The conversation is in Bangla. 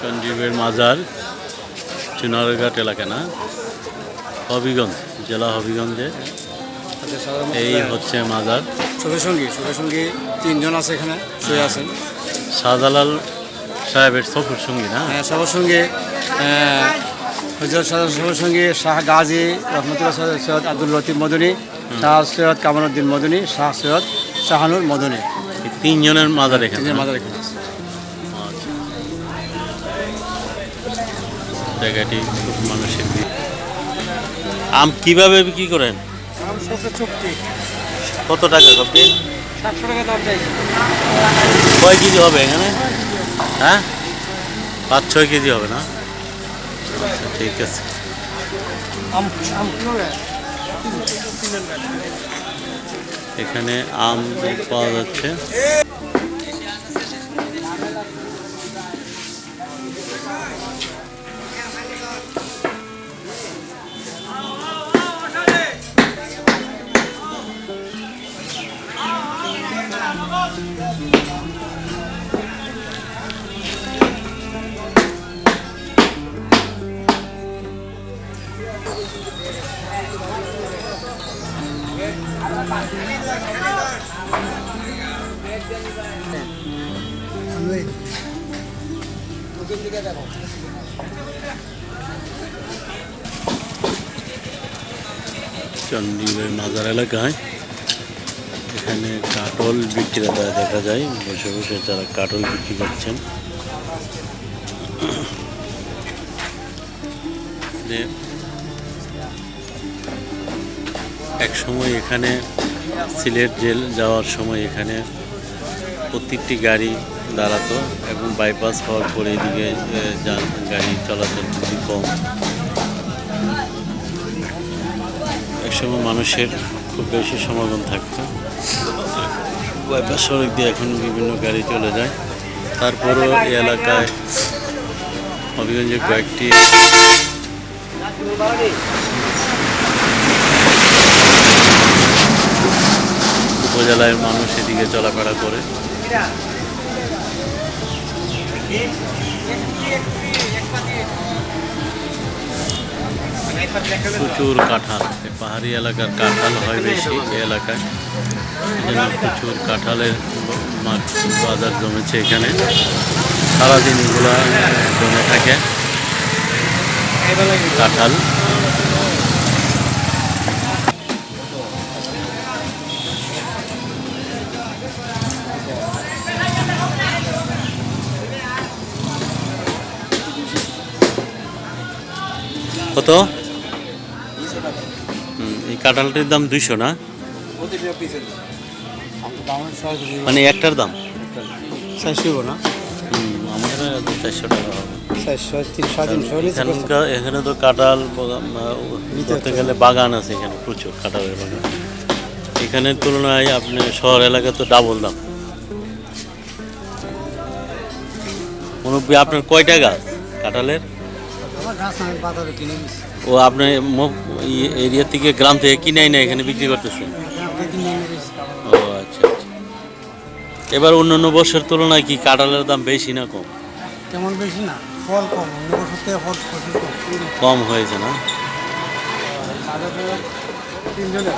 চন্ডীবের মাজার চুনারঘাট এলাকা না? হবিগঞ্জ জেলা হবিগঞ্জে। এই হচ্ছে মাজার। সঙ্গে সঙ্গী তিনজন আছে এখানে শুয়ে আছেন। শাহজালাল সাহেবের সফর সঙ্গী না? হ্যাঁ, সবার সঙ্গে হজরত সবার সঙ্গে শাহ গাজী রহমতুল্লাহ সৈয়দ আব্দুল লতিফ মদনী শাহ সৈয়দ কামারুদ্দিন মদনী শাহ সৈয়দ শাহানুর মদনী। তিনজনের মাজার এখানে মাজার এখানে জায়গাটি খুব মানুষের আম কীভাবে বিক্রি করেন? কত টাকা কপি কয় কেজি হবে এখানে? হ্যাঁ? পাঁচ ছয় কেজি হবে না? আচ্ছা ঠিক আছে। এখানে আম পাওয়া যাচ্ছে। চন্ডীগড় মাজার এলাকায় এখানে কাটল বিক্রেতা দেখা যায়। বসে বসে তারা কাটল বিক্রি করছেন। যে এক সময় এখানে সিলেট জেল যাওয়ার সময় এখানে প্রত্যেকটি গাড়ি দাঁড়াতো এবং বাইপাস হওয়ার পরে এদিকে যান- গাড়ি চলাচল খুবই কম। একসময় মানুষের খুব বেশি সমাগম থাকতো। বাইপাস সড়ক দিয়ে এখন বিভিন্ন গাড়ি চলে যায়। তারপরেও এই এলাকায় হবিগঞ্জে কয়েকটি উপজেলার মানুষ এদিকে চলাফেরা করে। প্রচুর কাঁঠাল। এই পাহাড়ি এলাকার কাঁঠাল হয় বেশি এলাকায়। প্রচুর কাঁঠালের বাজার জমেছে এখানে। সারাদিন এগুলা জমে থাকে। কাঁঠাল। কত? কাঁঠালটির দাম দুইশো না? মানে একটার দাম? চারশো না? আমাদের চারশো টাকা এখানকার এখানে তো কাঁঠাল বাগান, আহ, গেলে বাগান আছে এখানে প্রচুর কাঁঠালের বাগান। এখানের তুলনায় আপনি শহর এলাকা তো ডাবল দাম। মুরব্বী আপনার কয়টা গাছ কাঁঠালের? ও আপনি এরিয়া থেকে গ্রাম থেকে কিনে না এখানে বিক্রি করতেছেন? ও আচ্ছা আচ্ছা। এবার অন্যান্য বছর তুলনায় কি কাঁঠালের দাম বেশি না কম? তেমন বেশি না ফল কম। অন্য বছর থেকে ফল কম। হয়েছে না? তিনজনে